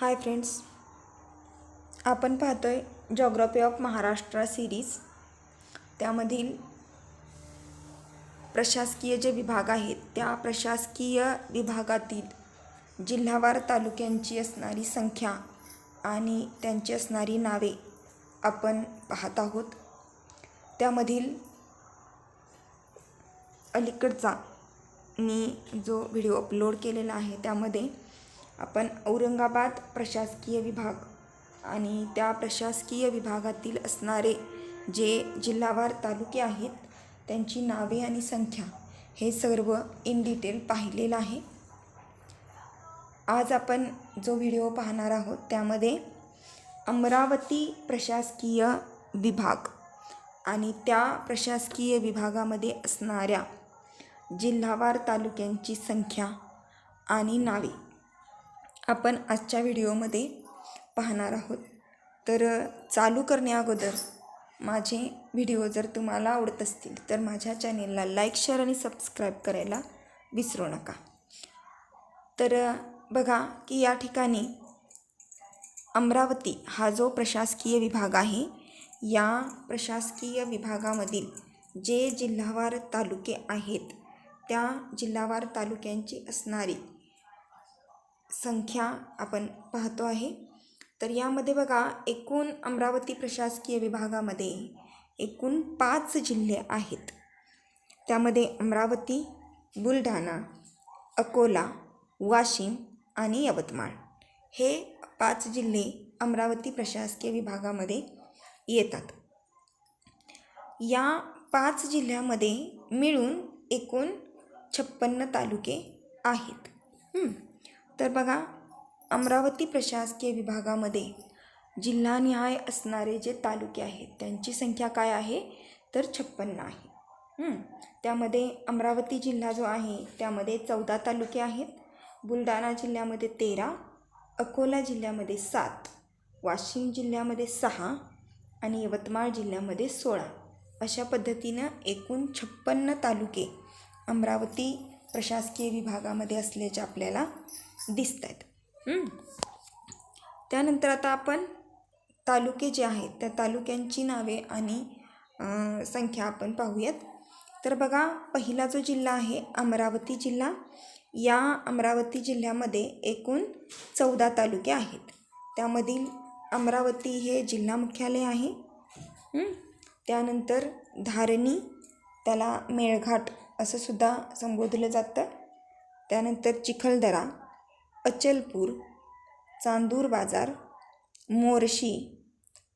Hi friends आपण पाहतो आहे जॉग्रॉफी ऑफ महाराष्ट्र सिरीज त्यामधील प्रशासकीय जे विभाग आहेत त्या प्रशासकीय विभागातील जिल्हावार तालुक्यांची असणारी संख्या आणि त्यांची असणारी नावे आपण पाहत आहोत. त्यामधील अलीकडचा मी जो व्हिडिओ अपलोड केलेला आहे त्यामध्ये आपण औरंगाबाद प्रशासकीय विभाग आणि त्या प्रशासकीय विभागातील असणारे जे जिल्हावार तालुके आहेत त्यांची नावे आणि संख्या हे सर्व इन डिटेल पाहिलेलं आहे. आज आपण जो व्हिडिओ पाहणार आहोत त्यामध्ये अमरावती प्रशासकीय विभाग आणि त्या प्रशासकीय विभागामध्ये असणाऱ्या जिल्हावार तालुक्यांची संख्या आणि नावे आपण आजच्या व्हिडिओमध्ये पाहणार आहोत. तर चालू करण्याअगोदर माझे व्हिडिओ जर तुम्हाला आवडत असतील तर माझ्या चॅनेलला लाईक शेअर आणि सबस्क्राईब करायला विसरू नका. तर बघा की या ठिकाणी अमरावती हा जो प्रशासकीय विभाग आहे या प्रशासकीय विभागामधील जे जिल्हावार तालुके आहेत त्या जिल्हावार तालुक्यांची असणारी संख्या आपण पाहतो आहे. तर यामध्ये बघा एकूण अमरावती प्रशासकीय विभागामध्ये एकूण पाच जिल्हे आहेत. त्यामध्ये अमरावती बुलढाणा अकोला वाशिम आणि यवतमाळ. हे पाच जिल्हे अमरावती प्रशासकीय विभागामध्ये येतात. या पाच जिल्ह्यामध्ये मिळून एकूण छप्पन्न तालुके आहेत. तर बघा अमरावती प्रशासकीय विभागामध्ये जिल्हानिहाय असणारे जे तालुके आहेत त्यांची संख्या काय आहे? तर छप्पन्न आहे. त्यामध्ये अमरावती जिल्हा जो आहे त्यामध्ये चौदा तालुके आहेत. बुलढाणा जिल्ह्यामध्ये तेरा अकोला जिल्ह्यामध्ये सात वाशिम जिल्ह्यामध्ये सहा आणि यवतमाळ जिल्ह्यामध्ये सोळा. अशा पद्धतीनं एकूण छप्पन्न तालुके अमरावती प्रशासकीय विभागामध्ये असल्याचे आपल्याला दिसत आहेत त्यानंतर आता आपण तालुके जे आहेत त्या तालुक्यांची नावे आणि संख्या आपण पाहूयात. तर बघा पहिला जो जिल्हा आहे अमरावती जिल्हा या अमरावती जिल्ह्यामध्ये एकूण चौदा तालुके आहेत. त्यामधील अमरावती हे जिल्हा मुख्यालय आहे? त्यानंतर धारणी त्याला मेळघाट असं सुद्धा संबोधलं जातं. त्यानंतर चिखलदरा अचलपूर चांदूर बाजार मोर्शी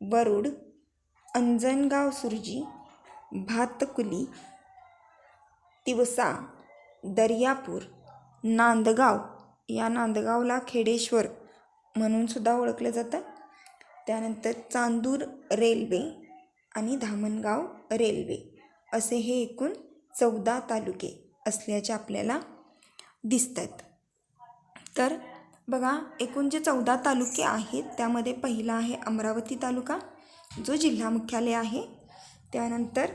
बरुड अंजनगाव सुरजी भातकुली तिवसा दर्यापूर नांदगाव. या नांदगावला खेडेश्वर म्हणून सुद्धा ओळखलं जातं. त्यानंतर चांदूर रेल्वे आणि धामणगाव रेल्वे असे हे एकूण चौदा तालुके असल्याचे आपल्याला दिसतात. तर बघा एकूण जे चौदा तालुके आहेत त्यामध्ये पहिला आहे अमरावती तालुका जो जिल्हा मुख्यालय आहे. त्यानंतर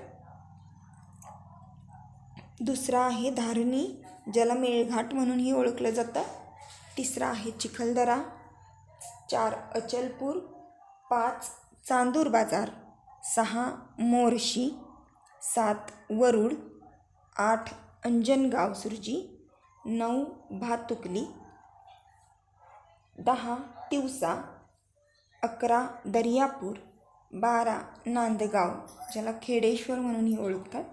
दुसरा आहे धारणी ज्याला मेळघाट म्हणूनही ओळखलं जातं. तिसरा आहे चिखलदरा चार अचलपूर पाच चांदूर बाजार सहा मोर्शी सात वरुड आठ अंजनगाव सुरजी नऊ भातुकली दहा तिवसा अकरा दर्यापूर बारा नांदगाव ज्याला खेडेश्वर म्हणूनही ओळखतात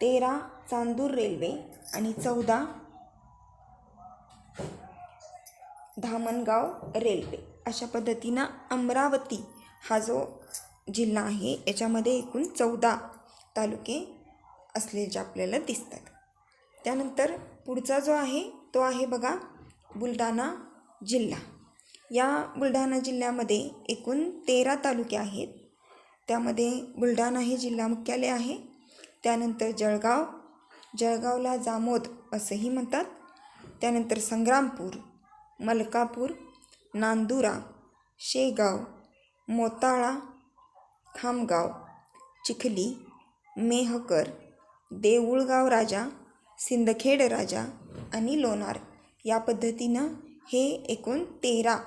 तेरा चांदूर रेल्वे आणि चौदा धामणगाव रेल्वे. अशा पद्धतीनं अमरावती हा जो जिल्हा आहे याच्यामध्ये एकूण चौदा तालुके असल्याचे आपल्याला दिसतात. त्यानंतर पुढचा जो आहे तो आहे बघा बुलढाणा जिल्हा. या बुलढाणा जिल्ह्यामध्ये एकूण तेरा तालुके आहेत. त्यामध्ये बुलढाणा हे जिल्हा मुख्यालय आहे. त्यानंतर जळगाव जळगावला जामोद असंही म्हणतात. त्यानंतर संग्रामपूर मलकापूर नांदुरा शेगाव मोताळा खामगाव चिखली मेहकर देऊळगाव राजा सिंदखेड राजा आणि लोणार या पद्धतीनं हे एकूण तेरा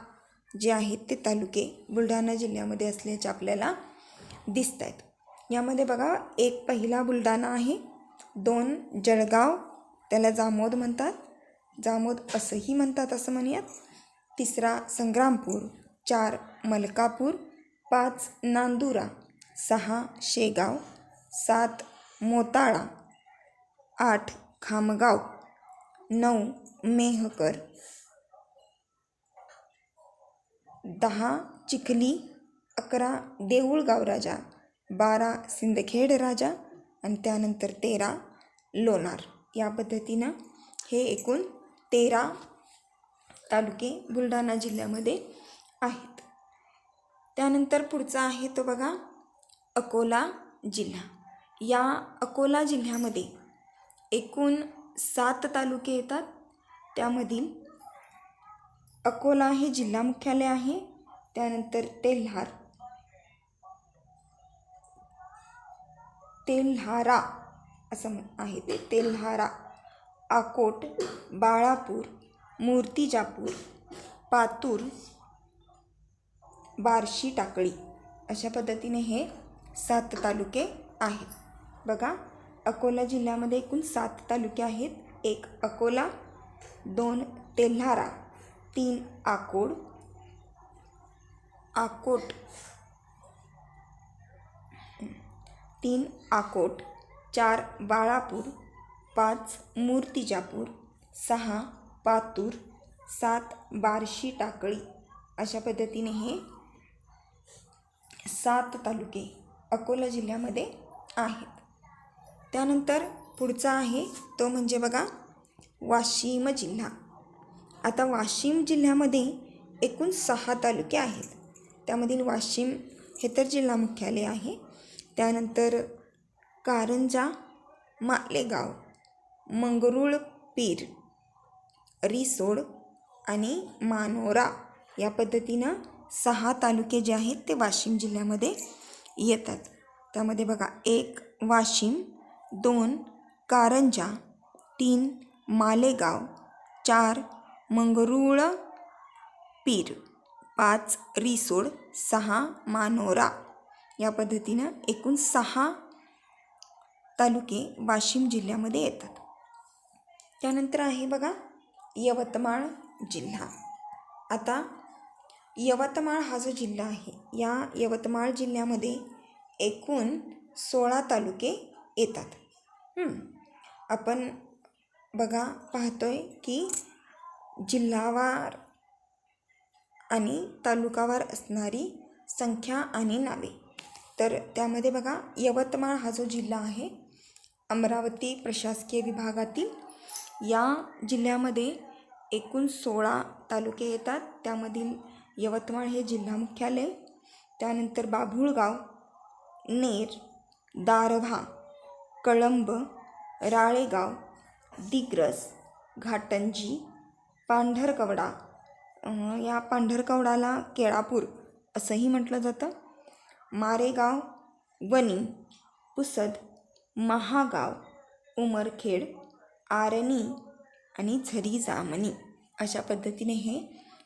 जे आहेत ते तालुके बुलढाणा जिल्ह्यामध्ये असल्याचे आपल्याला दिसत आहेत यामध्ये बघा एक पहिला बुलढाणा आहे दोन जळगाव त्याला जामोद म्हणतात. जामोद असंही म्हणतात असं म्हणूयात. तिसरा संग्रामपूर चार मलकापूर पाच नांदुरा सहा शेगाव सात मोताळा आठ खामगाव नऊ मेहकर दहा चिखली अकरा देऊळगाव राजा बारा सिंदखेड राजा आणि त्यानंतर तेरा लोणार. या पद्धतीनं हे एकूण तेरा तालुके बुलढाणा जिल्ह्यामध्ये आहेत. त्यानंतर पुढचा आहे तो बघा अकोला जिल्हा. या अकोला जिल्ह्यामध्ये एकूण सात तालुके येतात. त्यामधील अकोला हे जिल्हा मुख्यालय आहे. त्यानंतर तेल्हार. तेल्हारा असं म्हण- आहे ते. तेल्हारा आकोट बाळापूर मूर्तिजापूर पातूर बार्शी टाकळी अशा पद्धतीने हे सात तालुके आहेत. बघा अकोला जिल्ह्यामध्ये एकूण सात तालुके आहेत. एक अकोला दोन तेल्हारा. तीन आकोड आकोट तीन आकोट चार बाळापूर पाच मूर्तिजापूर सहा पातूर सात बार्शी टाकळी. अशा पद्धतीने हे सात तालुके अकोला जिल्ह्यामध्ये आहेत. त्यानंतर पुढचा आहे तो म्हणजे बघा वाशिम जिल्हा. आता वाशिम जिल्ह्यामध्ये एकूण सहा तालुके आहेत. त्यामधील वाशिम हे तर जिल्हा मुख्यालय आहे. त्यानंतर कारंजा मालेगाव मंगरुळपीर रिसोड आणि मानोरा या पद्धतीनं सहा तालुके जे आहेत ते वाशिम जिल्ह्यामध्ये येतात. त्यामध्ये बघा एक वाशिम दोन कारंजा तीन मालेगाव चार मंगरुळ पीर पाच रिसोड सहा मानोरा. या पद्धतीनं एकूण सहा तालुके वाशिम जिल्ह्यामध्ये येतात. त्यानंतर आहे बघा यवतमाळ जिल्हा. आता यवतमाळ हा जो जिल्हा आहे या यवतमाळ जिल्ह्यामध्ये एकूण सोळा तालुके येतात. आपण बघा पाहतोय की जिल्हावार आणि तालुकावार असणारी संख्या आणि नावे. तर त्यामध्ये बघा यवतमाळ हा जो जिल्हा आहे अमरावती प्रशासकीय विभागातील या जिल्ह्यामध्ये एकूण सोळा तालुके येतात. त्यामधील यवतमाळ हे जिल्हा मुख्यालय त्यानंतर बाभुळगाव नेर दारव्हा कळंब राळेगाव दिग्रस घाटंजी पांढरकवडा. या पांढरकवडाला केळापूर असंही म्हटलं जातं. मारेगाव वनी पुसद महागाव उमरखेड आरणी आणि झरी जामणी अशा पद्धतीने हे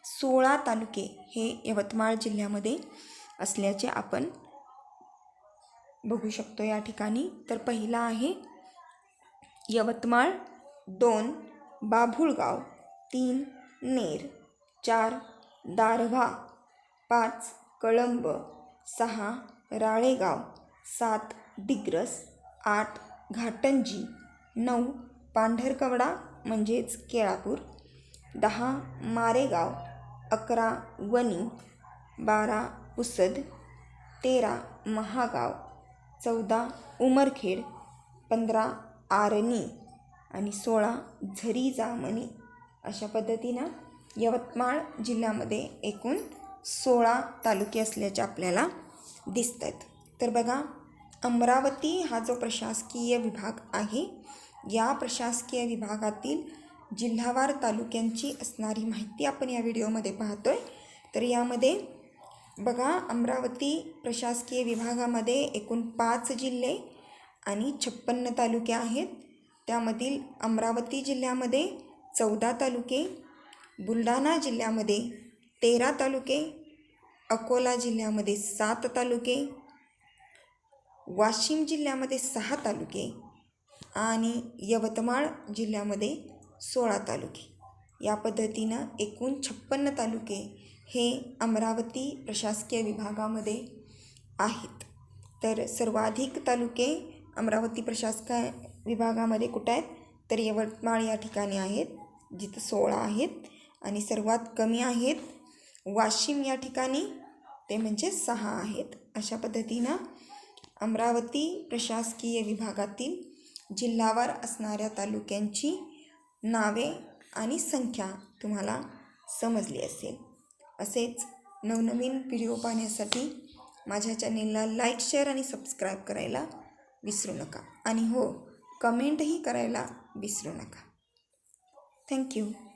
सोळा तालुके हे यवतमाळ जिल्ह्यामध्ये असल्याचे आपण बघू शकतो या ठिकाणी. तर पहिला आहे यवतमाळ दोन बाभुळगाव. तीन नेर चार दारव्हा पाच कळंब सहा राळेगाव सात दिग्रस आठ घाटंजी नऊ पांढरकवडा म्हणजेच केळापूर दहा मारेगाव अकरा वणी बारा पुसद तेरा महागाव चौदा उमरखेड पंधरा आरणी आणि सोळा झरी जामणी. अशा पद्धतीनं यवतमाळ जिल्ह्यामध्ये एकूण सोळा तालुके असल्याचे आपल्याला दिसत आहेत तर बघा अमरावती हा जो प्रशासकीय विभाग आहे या प्रशासकीय विभागातील जिल्हावार तालुक्यांची असणारी माहिती आपण या व्हिडिओमध्ये पाहतोय. तर यामध्ये बघा अमरावती प्रशासकीय विभागामध्ये एकूण पाच जिल्हे आणि छप्पन्न तालुके आहेत. त्यामधील अमरावती जिल्ह्यामध्ये चौदा तालुके बुलढाणा जिल्ह्यामध्ये तेरा तालुके अकोला जिल्ह्यामध्ये सात तालुके वाशिम जिल्ह्यामध्ये सहा तालुके आणि यवतमाळ जिल्ह्यामध्ये सोळा तालुके. या पद्धतीनं एकूण छप्पन्न तालुके हे अमरावती प्रशासकीय विभागामध्ये आहेत. तर सर्वाधिक तालुके अमरावती प्रशासकीय विभागामध्ये कुठं आहेत? तर यवतमाळ या ठिकाणी आहेत. जिथं सोळा आहेत आणि सर्वात कमी आहेत वाशिम या ठिकाणी ते म्हणजे सहा आहेत. अशा पद्धतीनं अमरावती प्रशासकीय विभागातील जिल्हावार असणाऱ्या तालुक्यांची नावे आणि संख्या तुम्हाला समजली असेल. असेच नवनवीन व्हिडिओ पाहण्यासाठी माझ्या चॅनेलला लाईक शेअर आणि सबस्क्राईब करायला विसरू नका. आणि हो कमेंटही करायला विसरू नका. Thank you.